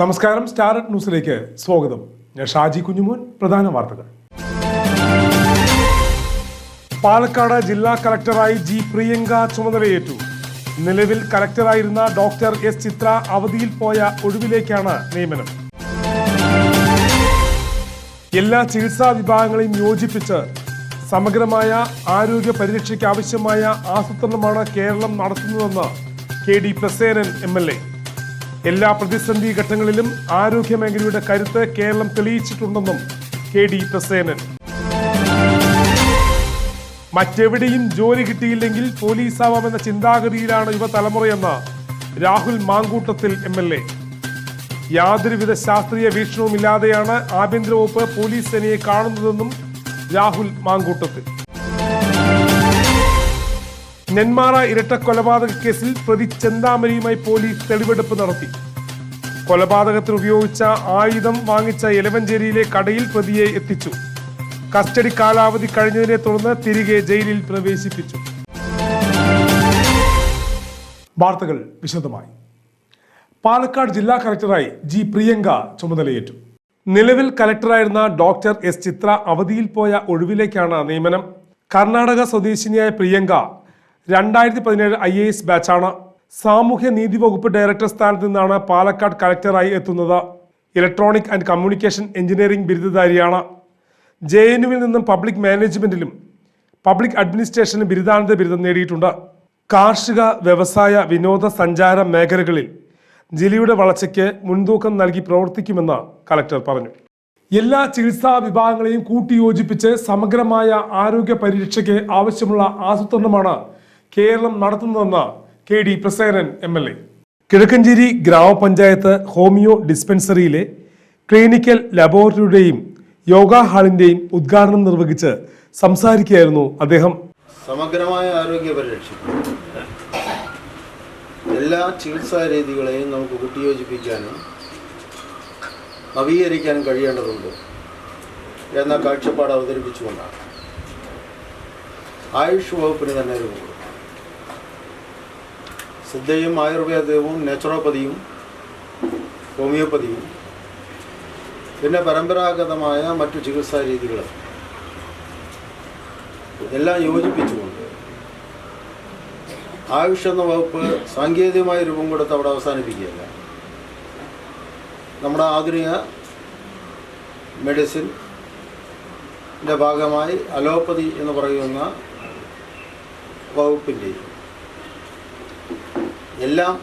നമസ്കാരം സ്റ്റാർ ന്യൂസിലേക്ക് സ്വാഗതം. ഞാൻ ഷാജി കുഞ്ഞുമോൻ പ്രധാന വാർത്തകൾ. പാലക്കാട് ജില്ലാ കലക്ടറായി ജി പ്രിയങ്ക ചുമതലയേറ്റു. നിലവിൽ കലക്ടറായിരുന്ന ഡോക്ടർ എസ് ചിത്ര അവധിയിൽ പോയ ഒഴിവിലേക്കാണ് നിയമനം. എല്ലാ ചികിത്സാ വിഭാഗങ്ങളെയും യോജിപ്പിച്ച് സമഗ്രമായ ആരോഗ്യ പരിരക്ഷയ്ക്ക് ആവശ്യമായ ആസൂത്രണമാണ് കേരളം നടത്തുന്നതെന്ന് K D Prasenan M L A. എല്ലാ പ്രതിസന്ധി ഘട്ടങ്ങളിലും ആരോഗ്യ മേഖലയുടെ കരുത്ത് കേരളം തെളിയിച്ചിട്ടുണ്ടെന്നും കെ ഡി പ്രസേനൻ. മറ്റെവിടെയും ജോലി കിട്ടിയില്ലെങ്കിൽ പോലീസാവാമെന്ന ചിന്താഗതിയിലാണ് യുവതലമുറയെന്ന് Rahul Mamkootathil M L A. യാതൊരുവിധ ശാസ്ത്രീയ വീക്ഷണവുമില്ലാതെയാണ് ആഭ്യന്തര വകുപ്പ് പോലീസ് സേനയെ കാണുന്നതെന്നും രാഹുൽ മാങ്കൂട്ടത്തിൽ. നെന്മാറ ഇരട്ട കൊലപാതക കേസിൽ പ്രതി ചെന്താമരിയുമായി പോലീസ് തെളിവെടുപ്പ് നടത്തി. കൊലപാതകത്തിന് ഉപയോഗിച്ച ആയുധം വാങ്ങിച്ച എലവഞ്ചേരിയിലെ കടയിൽ പ്രതിയെ എത്തിച്ചു. കസ്റ്റഡി കാലാവധി കഴിഞ്ഞതിനെ തുടർന്ന് തിരികെ ജയിലിൽ പ്രവേശിപ്പിച്ചു. വാർത്തകൾ വിശദമായി. പാലക്കാട് ജില്ലാ കലക്ടറായി ജി പ്രിയങ്ക ചുമതലയേറ്റു. നിലവിൽ കലക്ടറായിരുന്ന ഡോക്ടർ എസ് ചിത്ര അവധിയിൽ പോയ ഒഴിവിലേക്കാണ് നിയമനം. കർണാടക സ്വദേശിനിയായ പ്രിയങ്ക രണ്ടായിരത്തി പതിനേഴ് ഐ എ എസ് ബാച്ചാണ്. സാമൂഹ്യ നീതി വകുപ്പ് ഡയറക്ടർ സ്ഥാനത്ത് നിന്നാണ് പാലക്കാട് കളക്ടറായി എത്തുന്നത്. ഇലക്ട്രോണിക് ആൻഡ് കമ്മ്യൂണിക്കേഷൻ എഞ്ചിനീയറിംഗ് ബിരുദധാരിയാണ്. ജെ എൻ യുവിൽ നിന്നും പബ്ലിക് മാനേജ്മെന്റിലും പബ്ലിക് അഡ്മിനിസ്ട്രേഷനിലും ബിരുദാനന്ദ ബിരുദം നേടിയിട്ടുണ്ട്. കാർഷിക വ്യവസായ വിനോദ സഞ്ചാര മേഖലകളിൽ ജില്ലയുടെ വളർച്ചയ്ക്ക് മുൻതൂക്കം നൽകി പ്രവർത്തിക്കുമെന്ന് കലക്ടർ പറഞ്ഞു. എല്ലാ ചികിത്സാ വിഭാഗങ്ങളെയും കൂട്ടിയോജിപ്പിച്ച് സമഗ്രമായ ആരോഗ്യ പരിരക്ഷയ്ക്ക് ആവശ്യമുള്ള ആസൂത്രണമാണ് കേരളം നടത്തുന്നതെന്ന് K D Prasenan M L A. Kizhakkanchery ഗ്രാമപഞ്ചായത്ത് ഹോമിയോ ഡിസ്പെൻസറിയിലെ ക്ലിനിക്കൽ ലബോറട്ടറിയുടെയും യോഗ ഹാളിന്റെയും ഉദ്ഘാടനം നിർവഹിച്ച് സംസാരിക്കുകയായിരുന്നു അദ്ദേഹം. സമഗ്രമായ ആരോഗ്യ പരിരക്ഷ. എല്ലാ ചികിത്സാ രീതികളെയും നമുക്ക് കൂട്ടിയോജിപ്പിക്കാനും നവീകരിക്കാനും കഴിയേണ്ടതുണ്ട് എന്ന കാഴ്ചപ്പാട് അവതരിപ്പിച്ചുകൊണ്ടാണ്. ആയുഷ് വകുപ്പിന് തന്നെ കൊടുത്തു. സിദ്ധയും ആയുർവേദവും നാച്ചുറോപ്പതിയും ഹോമിയോപ്പതിയും പിന്നെ പരമ്പരാഗതമായ മറ്റു ചികിത്സാ രീതികൾ ഇതെല്ലാം യോജിപ്പിച്ചുകൊണ്ട് ആയുഷ് എന്ന വകുപ്പ് സാങ്കേതികമായ രൂപം കൊടുത്ത് അവിടെ അവസാനിപ്പിക്കുകയല്ല. നമ്മുടെ ആധുനിക മെഡിസിൻ ഭാഗമായി അലോപ്പതി എന്ന് പറയുന്ന വകുപ്പിന്റെ എല്ലാം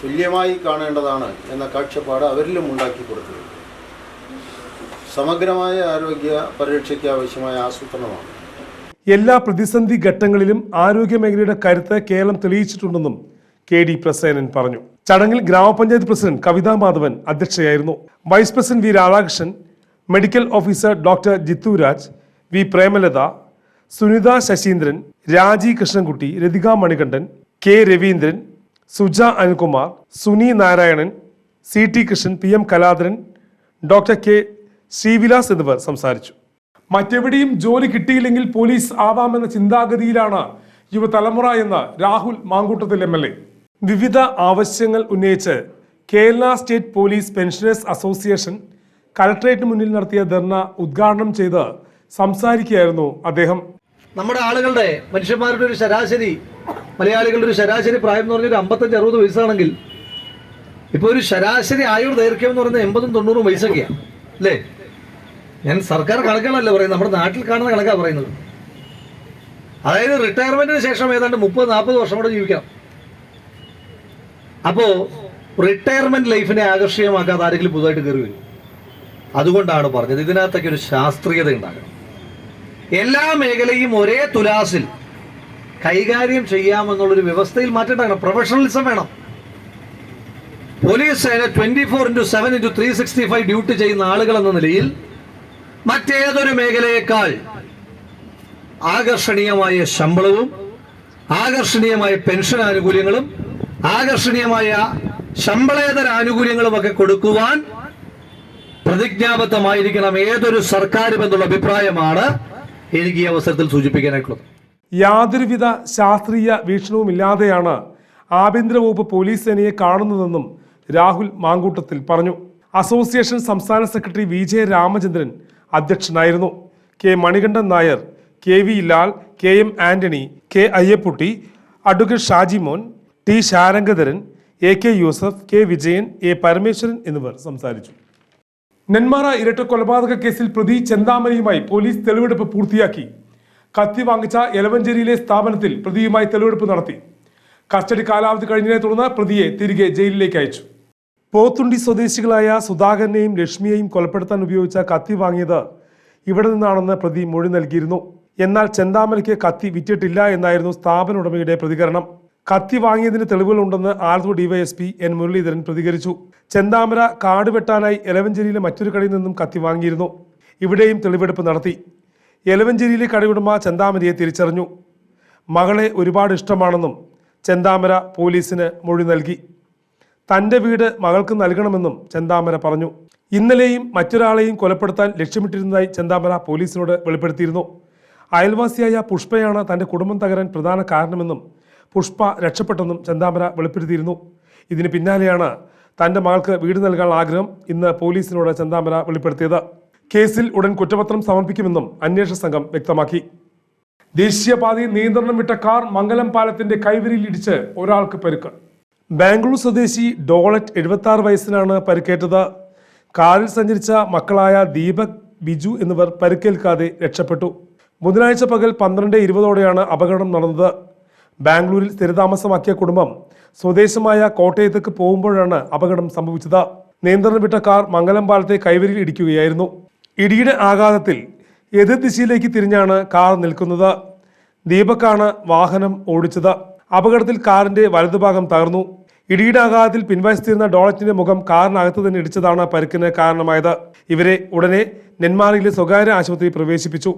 തുല്യമായി കാണേണ്ടതാണ് എന്ന കാഴ്ചപ്പാട് അവരിലും ഉണ്ടാക്കി കൊടുത്തു സമഗ്രമായ ആരോഗ്യ പരിരക്ഷയ്ക്ക് ആവശ്യമായ ആസൂത്രണമാണ്. എല്ലാ പ്രതിസന്ധി ഘട്ടങ്ങളിലും ആരോഗ്യ മേഖലയുടെ കരുത്ത് കേരളം തെളിയിച്ചിട്ടുണ്ടെന്നും കെ ഡി പ്രസേനൻ പറഞ്ഞു. ചടങ്ങിൽ ഗ്രാമപഞ്ചായത്ത് president Kavitha Madhavan അധ്യക്ഷയായിരുന്നു. Vice president V Radhakrishnan medical officer doctor Jithuraj V Premalatha Sunitha Sasheendran Raji Krishnankutty Rathika Manikandan K Raveendran Suja Anilkumar Suni Narayanan C T Krishnan P M Kaladharan doctor K Srivilas എന്നിവർ സംസാരിച്ചു. മറ്റെവിടെയും ജോലി കിട്ടിയില്ലെങ്കിൽ police ആവാമെന്ന ചിന്താഗതിയിലാണ് യുവതലമുറ എന്ന Rahul Mamkootathil M L A. വിവിധ ആവശ്യങ്ങൾ ഉന്നയിച്ച് Kerala state police pensioners association കലക്ട്രേറ്റിന് മുന്നിൽ നടത്തിയ ധർണ ഉദ്ഘാടനം ചെയ്ത് സംസാരിക്കുകയായിരുന്നു അദ്ദേഹം. നമ്മുടെ ആളുകളുടെ മനുഷ്യന്മാരുടെ ഒരു ശരാശരി മലയാളികളുടെ ഒരു ശരാശരി പ്രായം എന്ന് പറഞ്ഞാൽ ഒരു അമ്പത്തഞ്ച് അറുപത് വയസ്സാണെങ്കിൽ ഇപ്പോൾ ഒരു ശരാശരി ആയുർ ദൈർഘ്യം എന്ന് പറയുന്നത് എൺപതും തൊണ്ണൂറും വയസ്സൊക്കെയാണ് അല്ലേ? ഞാൻ സർക്കാർ കണക്കുകളല്ല പറയുന്നത്. നമ്മുടെ നാട്ടിൽ കാണുന്ന കണക്കാണ് പറയുന്നത്. അതായത് റിട്ടയർമെന്റിന് ശേഷം ഏതാണ്ട് മുപ്പത് നാൽപ്പത് വർഷം കൂടെ ജീവിക്കാം. അപ്പോൾ റിട്ടയർമെന്റ് ലൈഫിനെ ആകർഷകമാക്കാതെ ആരെങ്കിലും പുതുതായിട്ട് കയറി വരും. അതുകൊണ്ടാണ് പറഞ്ഞത് ഇതിനകത്തൊക്കെ ഒരു ശാസ്ത്രീയത ഉണ്ടാകണം. എല്ലാ മേഖലയും ഒരേ തുലാസിൽ കൈകാര്യം ചെയ്യാമെന്നുള്ളൊരു വ്യവസ്ഥയിൽ മാറ്റേണ്ടതാണ് പ്രൊഫഷണലിസം വേണം. പോലീസ് സേന twenty four into seven into three sixty five duty ചെയ്യുന്ന ആളുകൾ എന്ന നിലയിൽ മറ്റേതൊരു മേഖലയേക്കാൾ ആകർഷണീയമായ ശമ്പളവും ആകർഷണീയമായ പെൻഷൻ ആനുകൂല്യങ്ങളും ആകർഷണീയമായ ശമ്പളേതര ആനുകൂല്യങ്ങളും ഒക്കെ കൊടുക്കുവാൻ പ്രതിജ്ഞാബദ്ധമായിരിക്കണം ഏതൊരു സർക്കാരും എന്നുള്ള അഭിപ്രായമാണ് എനിക്ക് ഈ അവസരത്തിൽ സൂചിപ്പിക്കാനായിട്ടുള്ളത്. യാതൊരുവിധ ശാസ്ത്രീയ വീക്ഷണവുമില്ലാതെയാണ് ആഭ്യന്തര വകുപ്പ് പോലീസ് സേനയെ കാണുന്നതെന്നും രാഹുൽ മാങ്കൂട്ടത്തിൽ പറഞ്ഞു. അസോസിയേഷൻ സംസ്ഥാന സെക്രട്ടറി വി ജെ രാമചന്ദ്രൻ അധ്യക്ഷനായിരുന്നു. K Manikandan Nair K V Lal K M Antony K Ayyapputty advocate Shajimon T Sharangadharan A K Yusuf K Vijayan A Parameswaran എന്നിവർ സംസാരിച്ചു. നെന്മാറ ഇരട്ട കൊലപാതക കേസിൽ പ്രതി ചെന്താമരയുമായി പോലീസ് തെളിവെടുപ്പ് പൂർത്തിയാക്കി. കത്തി വാങ്ങിച്ച എലവഞ്ചേരിയിലെ സ്ഥാപനത്തിൽ പ്രതിയുമായി തെളിവെടുപ്പ് നടത്തി. കസ്റ്റഡി കാലാവധി കഴിഞ്ഞതിനെ തുടർന്ന് പ്രതിയെ തിരികെ ജയിലിലേക്ക് അയച്ചു. പോത്തുണ്ടി സ്വദേശികളായ സുധാകരനെയും ലക്ഷ്മിയെയും കൊലപ്പെടുത്താൻ ഉപയോഗിച്ച കത്തി വാങ്ങിയത് ഇവിടെ നിന്നാണെന്ന് പ്രതി മൊഴി നൽകിയിരുന്നു. എന്നാൽ ചെന്താമരയ്ക്ക് കത്തി വിറ്റിട്ടില്ല എന്നായിരുന്നു സ്ഥാപന ഉടമയുടെ പ്രതികരണം. കത്തി വാങ്ങിയതിന് തെളിവുകളുണ്ടെന്ന് ആലത്തൂർ ഡിവൈഎസ്പി എൻ മുരളീധരൻ പ്രതികരിച്ചു. ചെന്താമര കാട് വെട്ടാനായി എലവഞ്ചേരിയിലെ മറ്റൊരു കടയിൽ നിന്നും കത്തി വാങ്ങിയിരുന്നു. ഇവിടെയും തെളിവെടുപ്പ് നടത്തി. എലവഞ്ചേരിയിലെ കടയുടമ ചെന്താമരയെ തിരിച്ചറിഞ്ഞു. മകളെ ഒരുപാട് ഇഷ്ടമാണെന്നും ചെന്താമര പോലീസിന് മൊഴി നൽകി. തന്റെ വീട് മകൾക്ക് നൽകണമെന്നും ചെന്താമര പറഞ്ഞു. ഇന്നലെയും മറ്റൊരാളെയും കൊലപ്പെടുത്താൻ ലക്ഷ്യമിട്ടിരുന്നതായി ചെന്താമര പോലീസിനോട് വെളിപ്പെടുത്തിയിരുന്നു. അയൽവാസിയായ പുഷ്പയാണ് തന്റെ കുടുംബം തകരാൻ പ്രധാന കാരണമെന്നും പുഷ്പ രക്ഷപ്പെട്ടെന്നും ചെന്താമര വെളിപ്പെടുത്തിയിരുന്നു. ഇതിന് പിന്നാലെയാണ് തന്റെ മകൾക്ക് വീട് നൽകാനുള്ള ആഗ്രഹം ഇന്ന് പോലീസിനോട് ചെന്താമര വെളിപ്പെടുത്തിയത്. കേസിൽ ഉടൻ കുറ്റപത്രം സമർപ്പിക്കുമെന്നും അന്വേഷണ സംഘം വ്യക്തമാക്കി. ദേശീയപാതയിൽ നിയന്ത്രണം വിട്ട കാർ മംഗലം പാലത്തിന്റെ കൈവരിയിൽ ഇടിച്ച് ഒരാൾക്ക് പരുക്ക്. ബാംഗ്ലൂർ സ്വദേശി ഡോളറ്റ് എഴുപത്തി ആറ് വയസ്സിനാണ് പരിക്കേറ്റത്. കാറിൽ സഞ്ചരിച്ച മക്കളായ ദീപക് ബിജു എന്നിവർ പരുക്കേൽക്കാതെ രക്ഷപ്പെട്ടു. ബുധനാഴ്ച പകൽ പന്ത്രണ്ട് ഇരുപതോടെയാണ് അപകടം നടന്നത്. ബാംഗ്ലൂരിൽ സ്ഥിരതാമസമാക്കിയ കുടുംബം സ്വദേശമായ കോട്ടയത്തേക്ക് പോകുമ്പോഴാണ് അപകടം സംഭവിച്ചത്. നിയന്ത്രണം വിട്ട കാർ മംഗലം പാലത്തെ കൈവരിയിൽ ഇടിക്കുകയായിരുന്നു. ഇടിയുടെ ആഘാതത്തിൽ എതിർ ദിശയിലേക്ക് തിരിഞ്ഞാണ് കാർ നിൽക്കുന്നത്. ദീപക്കാണ് വാഹനം ഓടിച്ചത്. അപകടത്തിൽ കാറിന്റെ വലതുഭാഗം തകർന്നു. ഇടിയുടെ ആഘാതത്തിൽ പിൻവശത്തിരുന്ന ഡോളറ്റിന്റെ മുഖം കാറിനകത്ത് തന്നെ ഇടിച്ചതാണ് പരുക്കിന് കാരണമായത്. ഇവരെ ഉടനെ നെന്മാറയിലെ സ്വകാര്യ ആശുപത്രിയിൽ പ്രവേശിപ്പിച്ചു.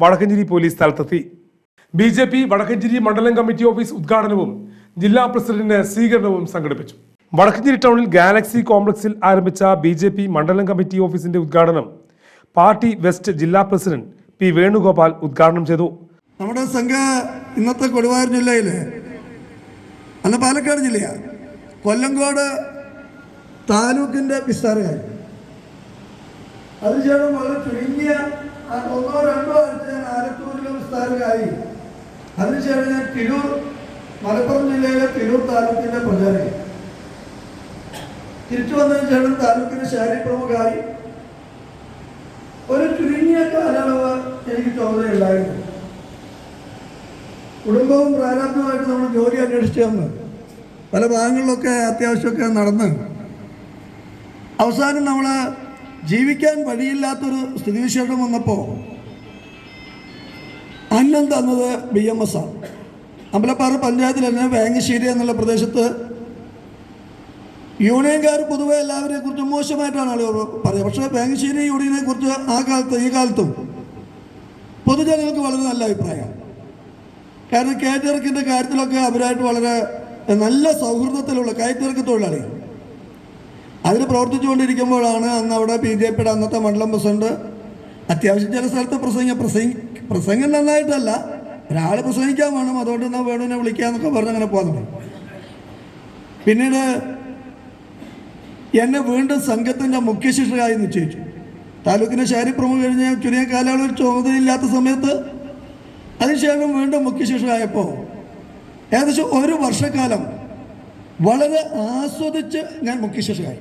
വടക്കഞ്ചേരി പോലീസ് സ്ഥലത്തെത്തി. ബി ജെ പി വടക്കഞ്ചേരി മണ്ഡലം കമ്മിറ്റി ഓഫീസ് ഉദ്ഘാടനവും ജില്ലാ പ്രസിഡന്റിന് സ്വീകരണവും സംഘടിപ്പിച്ചു. വടക്കഞ്ചേരി ടൗണിൽ ഗാലക്സി കോംപ്ലക്സിൽ ആരംഭിച്ച ബി മണ്ഡലം കമ്മിറ്റി ഓഫീസിന്റെ ഉദ്ഘാടനം പാർട്ടി വെസ്റ്റ് ജില്ലാ പ്രസിഡന്റ് പി വേണുഗോപാൽ ഉദ്ഘാടനം ചെയ്തു. നമ്മുടെ സംഘ ഇന്നത്തെ കൊടുവായൂർ ജില്ലയിലെ അല്ല പാലക്കാട് ജില്ലയാണ് കൊല്ലങ്കോട് താലൂക്കിന്റെ വിസ്താരമായി അതിനുശേഷം വളരെ ചുരുങ്ങിയ ഒന്നോ രണ്ടോ ആഴ്ച ഞാൻ ആലത്തൂരിലെ വിസ്താരമായി അതിനുശേഷം ഞാൻ തിരൂർ മലപ്പുറം ജില്ലയിലെ തിരൂർ താലൂക്കിന്റെ പ്രചാരമായി തിരിച്ചു വന്നതിന് ശേഷം താലൂക്കിന്റെ ശാരി പ്രമുഖമായി ഒരു ചുരുങ്ങിയ കാലയളവ് എനിക്ക് ചുമതലയുണ്ടായിരുന്നു കുടുംബവും പ്രാരാബ്ദമായിട്ട് നമ്മൾ ജോലി അന്വേഷിച്ചു തന്ന് പല ഭാഗങ്ങളിലൊക്കെ അത്യാവശ്യമൊക്കെ നടന്ന് അവസാനം നമ്മൾ ജീവിക്കാൻ വഴിയില്ലാത്തൊരു സ്ഥിതിവിശേഷം വന്നപ്പോൾ അന്നം തന്നത് ബി എം എസ് ആണ്. അമ്പലപ്പാറ പഞ്ചായത്തിൽ തന്നെ വേങ്ങശ്ശേരി എന്നുള്ള പ്രദേശത്ത് യൂണിയൻകാർ പൊതുവെ എല്ലാവരെ കുറിച്ച് മോശമായിട്ടാണ് പറയുക. പക്ഷേ ബാങ്കിശ്ശേരി യൂണിയനെ കുറിച്ച് ആ കാലത്ത് ഈ കാലത്തും പൊതുജനങ്ങൾക്ക് വളരെ നല്ല അഭിപ്രായം. കാരണം കയറ്റിറക്കിന്റെ കാര്യത്തിലൊക്കെ അവരായിട്ട് വളരെ നല്ല സൗഹൃദത്തിലുള്ള കയറ്റിറക്ക് തൊഴിലാളി. അതിൽ പ്രവർത്തിച്ചുകൊണ്ടിരിക്കുമ്പോഴാണ് അന്ന് അവിടെ ബി ജെ പിയുടെ അന്നത്തെ മണ്ഡലം പ്രസിഡന്റ് അത്യാവശ്യം ചില സ്ഥലത്ത് പ്രസംഗം പ്രസംഗ പ്രസംഗം നന്നായിട്ടല്ല ഒരാൾ പ്രസംഗിക്കാൻ വേണം അതുകൊണ്ട് എന്നാൽ വേണുവിനെ വിളിക്കാന്നൊക്കെ പറഞ്ഞ് അങ്ങനെ പോകാൻ പിന്നീട് എന്നെ വീണ്ടും സംഘത്തിന്റെ മുഖ്യ ശിക്ഷകായി നിശ്ചയിച്ചു. താലൂക്കിന്റെ ശാരി പ്രമുഖ കഴിഞ്ഞ ചുരുങ്ങിയ കാലയളവിൽ ചുമതലയില്ലാത്ത സമയത്ത് അതിനുശേഷം വീണ്ടും മുഖ്യ ശിക്ഷകായപ്പോൾ ഏകദേശം ഒരു വർഷക്കാലം വളരെ ആസ്വദിച്ച് ഞാൻ മുഖ്യ ശിക്ഷകായി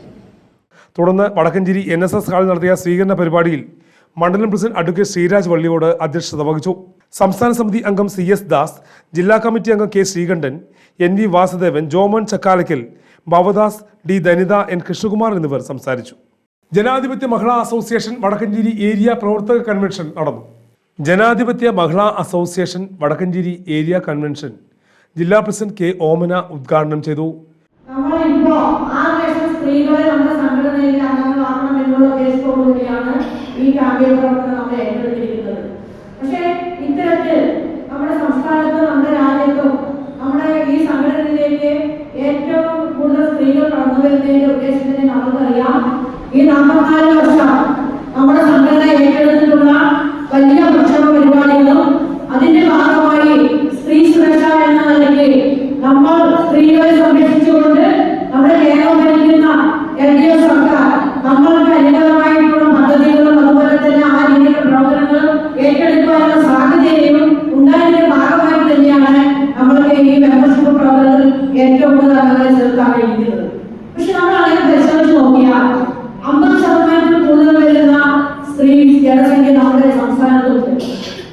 തുടർന്ന് വടക്കഞ്ചേരി എൻ എസ് എസ് ഹാളിൽ നടത്തിയ സ്വീകരണ പരിപാടിയിൽ മണ്ഡലം പ്രസിഡന്റ് അഡ്വക്കേറ്റ് ശ്രീരാജ് വള്ളിയോട് അധ്യക്ഷത വഹിച്ചു. സംസ്ഥാന സമിതി അംഗം സി എസ് ദാസ് ജില്ലാ കമ്മിറ്റി അംഗം K Sreekantan N V Vasudevan Jomon Chakkalakkal Bhavadas D Dhanitha N Krishnakumar എന്നിവർ സംസാരിച്ചു. ജനാധിപത്യ മഹിളാ അസോസിയേഷൻ വടക്കഞ്ചേരി ഏരിയ പ്രവർത്തക കൺവെൻഷൻ നടന്നു. Janadhipathya Mahila association Vadakkanchery area convention ജില്ലാ പ്രസിഡന്റ് കെ ഓമന ഉദ്ഘാടനം ചെയ്തു. ഏറ്റവും സ്ത്രീകൾ കടന്നു വരുന്നതിന്റെ ഉദ്ദേശത്തിന് നമുക്കറിയാം ഈ നാൽപ്പത്തിനാല് വർഷം ഏറ്റവും കൂടുതൽ അംഗങ്ങളെ ചേർത്താണ് ഇരിക്കുന്നത് പക്ഷെ നമ്മൾ അങ്ങനെ പരിശോധിച്ച് നോക്കിയാൽ അമ്പത് ശതമാനത്തിൽ കൂടുതൽ വരുന്ന സ്ത്രീ ജനസംഖ്യ നമ്മുടെ സംസ്ഥാനത്തുണ്ട്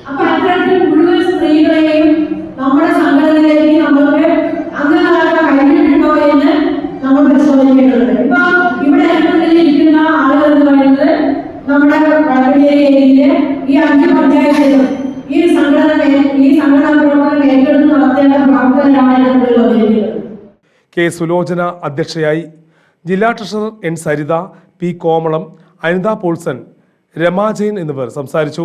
അപ്പൊ അത്തരത്തിൽ മുഴുവൻ സ്ത്രീകളെയും നമ്മുടെ സംഘടനയിലേക്ക് നമ്മൾക്ക് അംഗങ്ങളാക്കാൻ കഴിഞ്ഞിട്ടുണ്ടോ എന്ന് നമ്മൾ പരിശോധിക്കേണ്ടതുണ്ട്. ഇപ്പൊ ഇവിടെ ഇരിക്കുന്ന ആളുകൾ എന്ന് പറയുന്നത് നമ്മുടെ വടക്കേരി ഏരിയയിലെ ഈ അഞ്ച് പഞ്ചായത്തിലും കെ സുലോചന അധ്യക്ഷയായി ജില്ലാ treasurer N Saritha P Komalam Anitha Polson Rama Jain എന്നിവർ സംസാരിച്ചു.